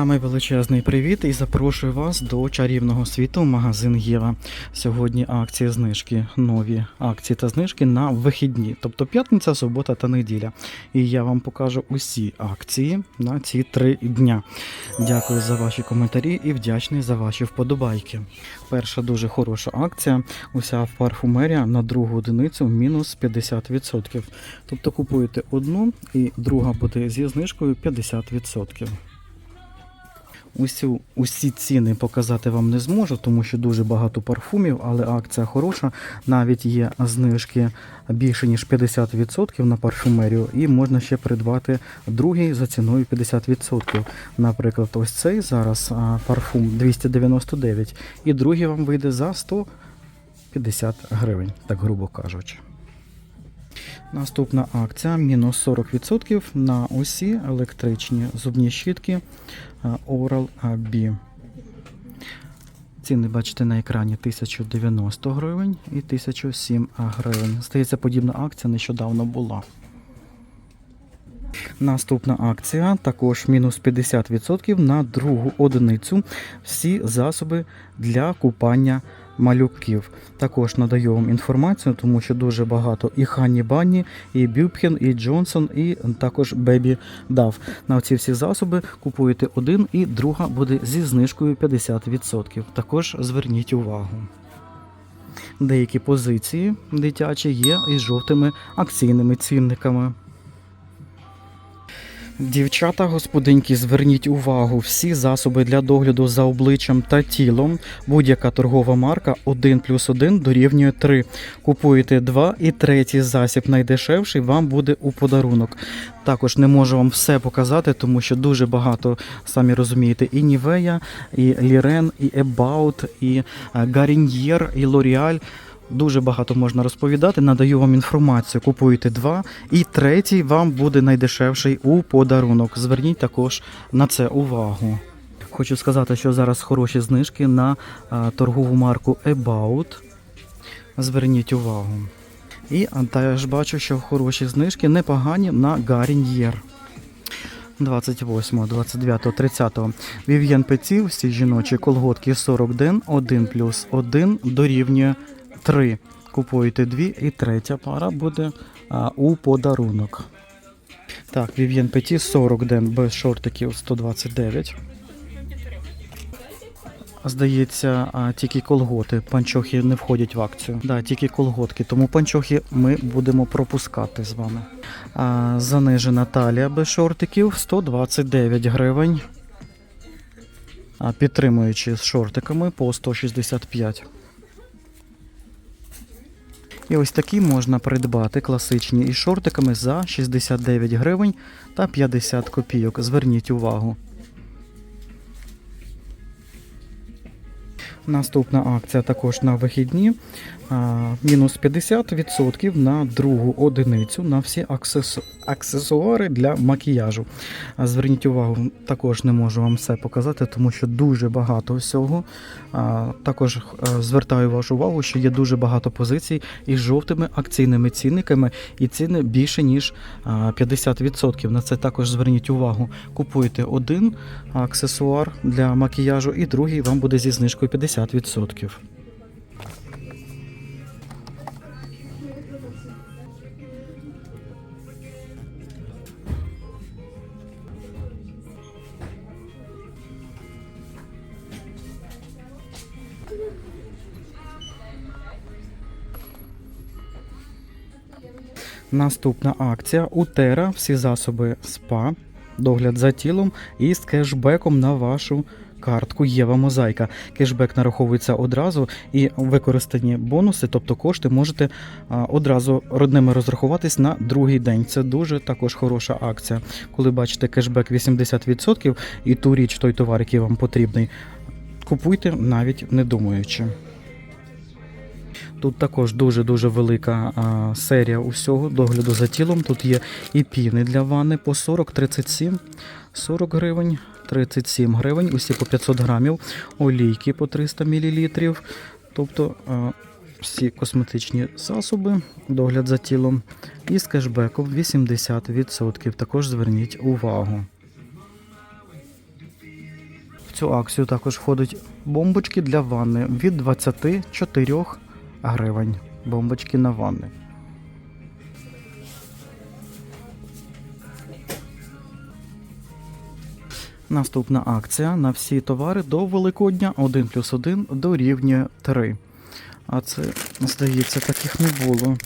Саме величезний привіт і запрошую вас до чарівного світу магазин Єва. Сьогодні акції знижки, нові акції та знижки на вихідні, тобто п'ятниця, субота та неділя. І я вам покажу усі акції на ці три дня. Дякую за ваші коментарі і вдячний за ваші вподобайки. Перша дуже хороша акція. Уся парфумерія на другу одиницю мінус 50%. Тобто купуєте одну і друга буде зі знижкою 50%. Усю, усі ціни показати вам не зможу, тому що дуже багато парфумів, але акція хороша. Навіть є знижки більше ніж 50% на парфумерію, і можна ще придбати другий за ціною 50%. Наприклад, ось цей зараз парфум 299, і другий вам вийде за 150 гривень, так грубо кажучи. Наступна акція мінус 40% на усі електричні зубні щітки а, Oral B. Ціни бачите на екрані 1090 гривень і 1007 гривень. Здається, подібна акція нещодавно була. Наступна акція також мінус 50% на другу одиницю. Всі засоби для купання малюків. Також надаю вам інформацію, тому що дуже багато і Хані Банні, і Бюбхен, і Джонсон, і також Бебі Дав. На ці всі засоби купуєте один і друга буде зі знижкою 50%. Також зверніть увагу. Деякі позиції дитячі є із жовтими акційними цінниками. Дівчата, господинки, зверніть увагу, всі засоби для догляду за обличчям та тілом, будь-яка торгова марка 1 плюс 1 дорівнює 3. Купуєте 2 і третій засіб найдешевший вам буде у подарунок. Також не можу вам все показати, тому що дуже багато, самі розумієте, і Нівея, і Лірен, і Ебаут, і Гаріньєр, і Лоріаль. Дуже багато можна розповідати. Надаю вам інформацію. Купуєте два, і третій вам буде найдешевший у подарунок. Зверніть також на це увагу. Хочу сказати, що зараз хороші знижки на торгову марку About. Зверніть увагу. І теж бачу, що хороші знижки непогані на Garnier. 28, 29, 30. Вів'єн Пеці, всі жіночі колготки 40 ден, 1 плюс 1 дорівнює 3. Купуєте дві, і третя пара буде а, у подарунок. Так, Вів'єн Петі 40 ден без шортиків 129. Здається, а, тільки колготи. Панчохи не входять в акцію. Да, тільки колготки. Тому панчохи ми будемо пропускати з вами. А, занижена талія без шортиків 129 гривень. А, підтримуючи з шортиками по 165. І ось такі можна придбати класичні із шортиками за 69 гривень та 50 копійок. Зверніть увагу. Наступна акція також на вихідні. Мінус 50% на другу одиницю на всі аксесуари для макіяжу. Зверніть увагу, також не можу вам все показати, тому що дуже багато всього. Також е, звертаю вашу увагу, що є дуже багато позицій із жовтими акційними цінниками, і ціни більше ніж 50%. На це також зверніть увагу. Купуєте один аксесуар для макіяжу, і другий вам буде зі знижкою 50%. Наступна акція Утера, всі засоби СПА, догляд за тілом і з кешбеком на вашу картку Єва Мозаїка. Кешбек нараховується одразу і використані бонуси, тобто кошти, можете одразу родними розрахуватись на другий день. Це дуже також хороша акція. Коли бачите кешбек 80% і ту річ, той товар, який вам потрібний, купуйте навіть не думаючи. Тут також дуже-дуже велика а, серія усього догляду за тілом. Тут є і піни для ванни по 40, 37, 40 гривень, 37 гривень, усі по 500 грамів, олійки по 300 мл. Тобто всі косметичні засоби, догляд за тілом і з кешбеком 80%. Також зверніть увагу. В цю акцію також входять бомбочки для ванни від 24 гривень. Бомбочки на ванни. Наступна акція на всі товари до Великодня 1 плюс 1 дорівнює 3. А це, здається, таких не було.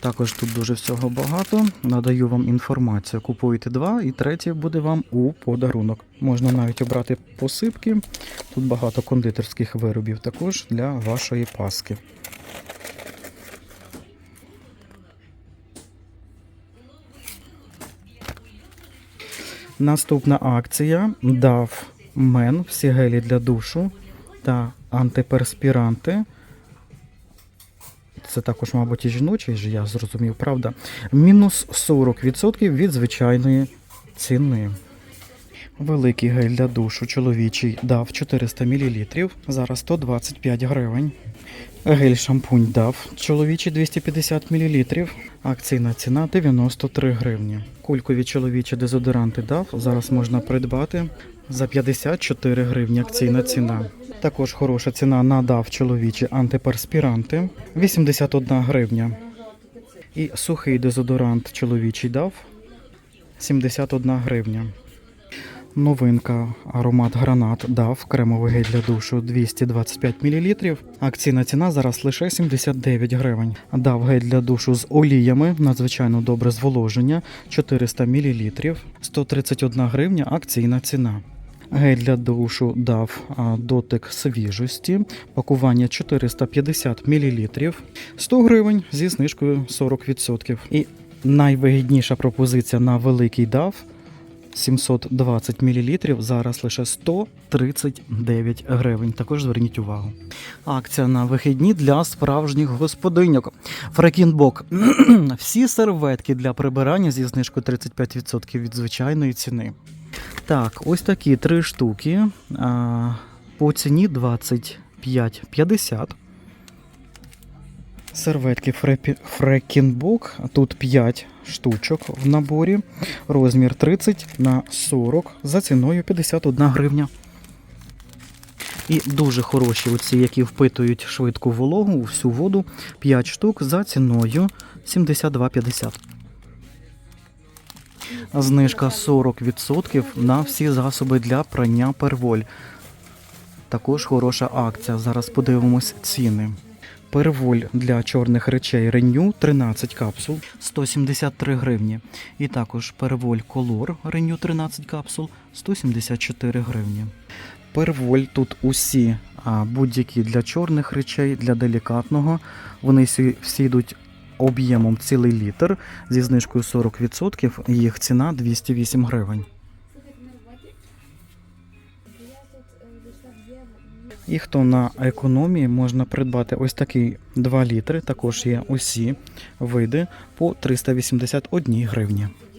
Також тут дуже всього багато. Надаю вам інформацію. Купуєте два, і третє буде вам у подарунок. Можна навіть обрати посипки. Тут багато кондитерських виробів також для вашої паски. Наступна акція DAF Men, всі гелі для душу та антиперспіранти. Це також, мабуть, і жіночий, ж я зрозумів, правда. Мінус 40% від звичайної ціни. Великий гель для душу чоловічий дав 400 мл, зараз 125 гривень. Гель шампунь дав чоловічий 250 мл, акційна ціна 93 гривні. Кулькові чоловічі дезодоранти дав, зараз можна придбати за 54 гривні акційна ціна. Також хороша ціна на дав чоловічі антиперспіранти 81 гривня. І сухий дезодорант чоловічий дав 71 гривня. Новинка аромат гранат дав кремовий гель для душу 225 мл. Акційна ціна зараз лише 79 гривень. Дав гель для душу з оліями, надзвичайно добре зволоження 400 мл, 131 гривня акційна ціна. Гель для душу дав дотик свіжості, пакування 450 мл, 100 гривень зі знижкою 40%. І найвигідніша пропозиція на великий дав 720 мл, зараз лише 139 гривень. Також зверніть увагу. Акція на вихідні для справжніх господиньок. Фрекінбок. Всі серветки для прибирання зі знижкою 35% від звичайної ціни. Так, ось такі три штуки. По ціні 25,50. Серветки Фрекінбок. Тут 5 штучок в наборі. Розмір 30 на 40 за ціною 51 гривня. І дуже хороші оці, які впитують швидку вологу, всю воду. 5 штук за ціною 72,50. Знижка 40% на всі засоби для прання перволь. Також хороша акція. Зараз подивимось ціни. Перволь для чорних речей Renew 13 капсул 173 гривні. І також перволь Color Renew 13 капсул 174 гривні. Перволь тут усі будь-які для чорних речей, для делікатного. Вони всі йдуть об'ємом цілий літр зі знижкою 40%. Їх ціна 208 гривень. І хто на економії можна придбати ось такий 2 літри, також є усі види по 381 гривні. –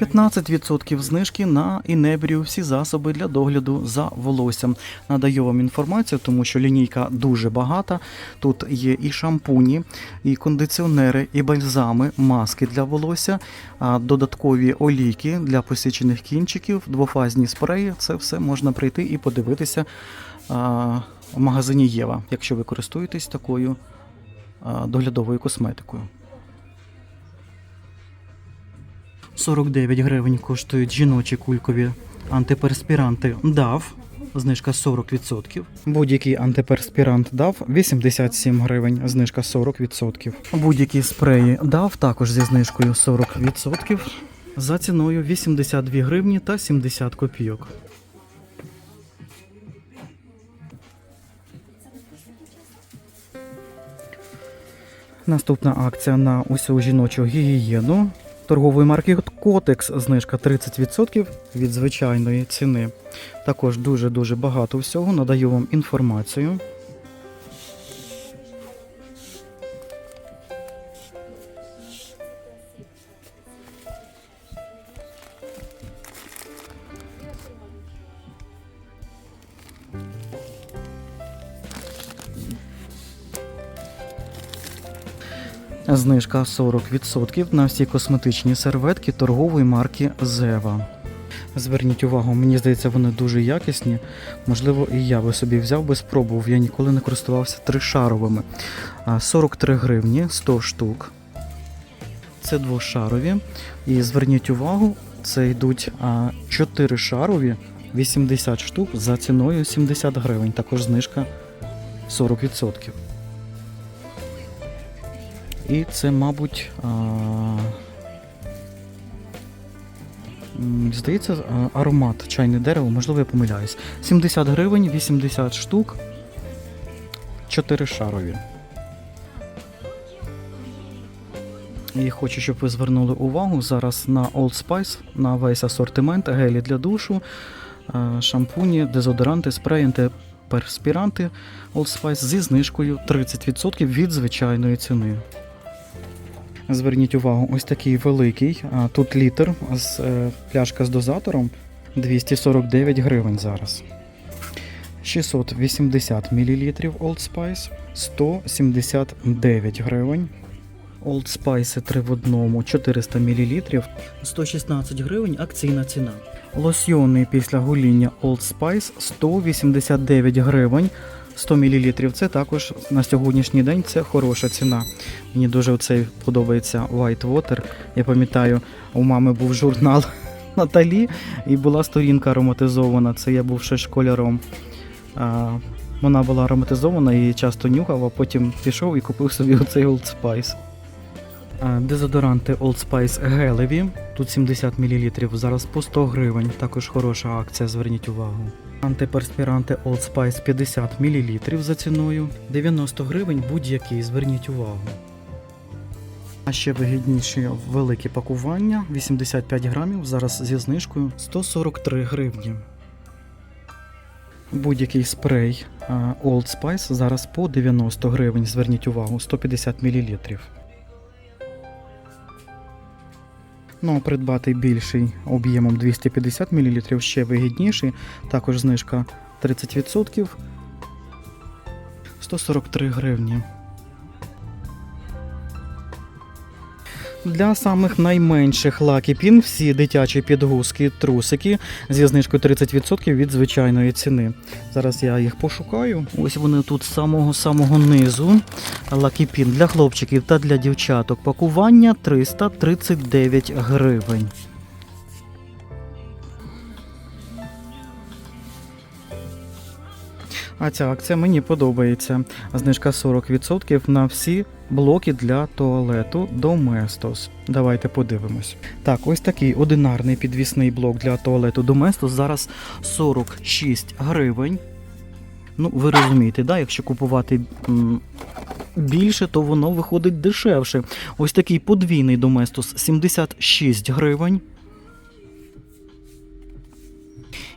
15% знижки на інебрію всі засоби для догляду за волоссям. Надаю вам інформацію, тому що лінійка дуже багата. Тут є і шампуні, і кондиціонери, і бальзами, маски для волосся, додаткові олійки для посічених кінчиків, двофазні спреї. Це все можна прийти і подивитися в магазині Єва, якщо ви користуєтесь такою доглядовою косметикою. 49 гривень коштують жіночі кулькові антиперспіранти DAV. Знижка 40%. Будь-який антиперспірант DAV 87 гривень, знижка 40%. Будь-які спреї DAV також зі знижкою 40%. За ціною 82 гривні та 70 копійок. Наступна акція на усю жіночу гігієну торгової марки Котекс знижка 30% від звичайної ціни. Також дуже-дуже багато всього. Надаю вам інформацію. Знижка 40% на всі косметичні серветки торгової марки Зева. Зверніть увагу, мені здається, вони дуже якісні. Можливо, і я би собі взяв би спробував. Я ніколи не користувався тришаровими. 43 гривні 100 штук. Це двошарові. І зверніть увагу, це йдуть 4 шарові 80 штук за ціною 70 гривень. Також знижка 40%. І це, мабуть, а, здається, аромат чайне дерево, можливо, я помиляюсь. 70 гривень, 80 штук, 4 шарові. І хочу, щоб ви звернули увагу зараз на Old Spice, на весь асортимент, гелі для душу, шампуні, дезодоранти, спреї, антиперспіранти Old Spice зі знижкою 30% від звичайної ціни. Зверніть увагу, ось такий великий. Тут літр з е, пляшка з дозатором 249 гривень зараз. 680 мл Old Spice 179 гривень. Old Spice 3 в одному 400 мл 116 гривень акційна ціна. Лосьйони після гоління Old Spice 189 гривень 100 мл. Це також на сьогоднішній день це хороша ціна. Мені дуже цей подобається White Water. Я пам'ятаю, у мами був журнал Наталі і була сторінка ароматизована. Це я був ще школяром. Вона була ароматизована і часто нюхав, а потім пішов і купив собі оцей Old Spice. А, Дезодоранти Old Spice гелеві. Тут 70 мл, зараз по 100 гривень. Також хороша акція, зверніть увагу. Антиперспіранти Old Spice 50 мл за ціною. 90 гривень будь-який, зверніть увагу. А ще вигідніші великі пакування 85 грамів, зараз зі знижкою 143 гривні. Будь-який спрей Old Spice зараз по 90 гривень, зверніть увагу, 150 мл. Ну, а придбати більший об'ємом 250 мл ще вигідніший. Також знижка 30%. 143 гривні. Для самих найменших Pin всі дитячі підгузки, трусики зі знижкою 30% від звичайної ціни. Зараз я їх пошукаю. Ось вони тут з самого-самого низу. Pin для хлопчиків та для дівчаток. Пакування 339 гривень. А ця акція мені подобається. Знижка 40% на всі блоки для туалету Domestos. Давайте подивимось. Так, ось такий одинарний підвісний блок для туалету Domestos зараз 46 гривень. Ну, ви розумієте, да? якщо купувати більше, то воно виходить дешевше. Ось такий подвійний Domestos 76 гривень.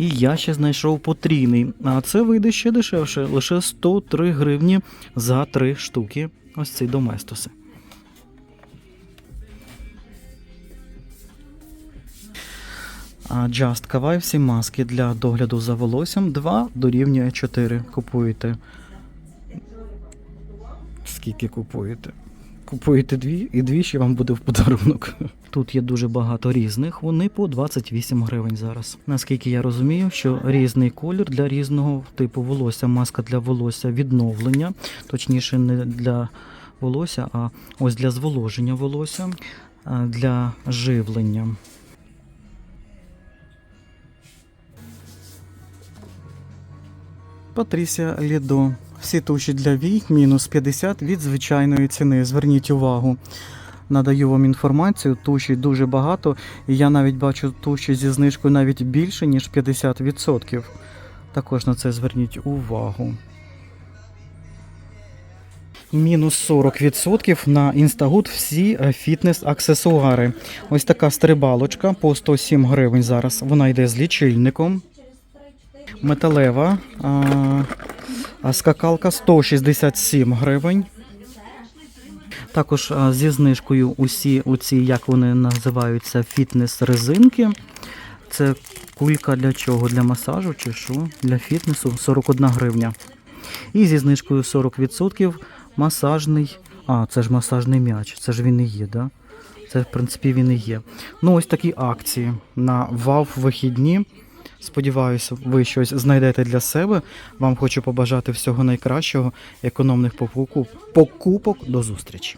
І я ще знайшов потрійний. А це вийде ще дешевше, лише 103 гривні за 3 штуки. Ось ці доместоси. Just Kawaii всі маски для догляду за волоссям 2 дорівнює 4. Купуєте. Скільки купуєте? Купуєте дві, і дві ще вам буде в подарунок. Тут є дуже багато різних, вони по 28 гривень зараз. Наскільки я розумію, що різний колір для різного типу волосся, маска для волосся відновлення, точніше, не для волосся, а ось для зволоження волосся, для живлення. Патрісія Лідо. Всі туші для вій мінус 50 від звичайної ціни. Зверніть увагу. Надаю вам інформацію, туші дуже багато, і я навіть бачу туші зі знижкою навіть більше, ніж 50%. Також на це зверніть увагу. Мінус 40% на Instagood всі е, фітнес-аксесуари. Ось така стрибалочка по 107 гривень зараз. Вона йде з лічильником. Металева а скакалка 167 гривень. Також зі знижкою усі оці, як вони називаються, фітнес-резинки. Це кулька для чого? Для масажу чи що? Для фітнесу 41 гривня. І зі знижкою 40% масажний А, це ж масажний м'яч, це ж він і є, да? Це, в принципі, він і є. Ну, ось такі акції на ВАВ вихідні. Сподіваюся, ви щось знайдете для себе. Вам хочу побажати всього найкращого, економних покупок. До зустрічі!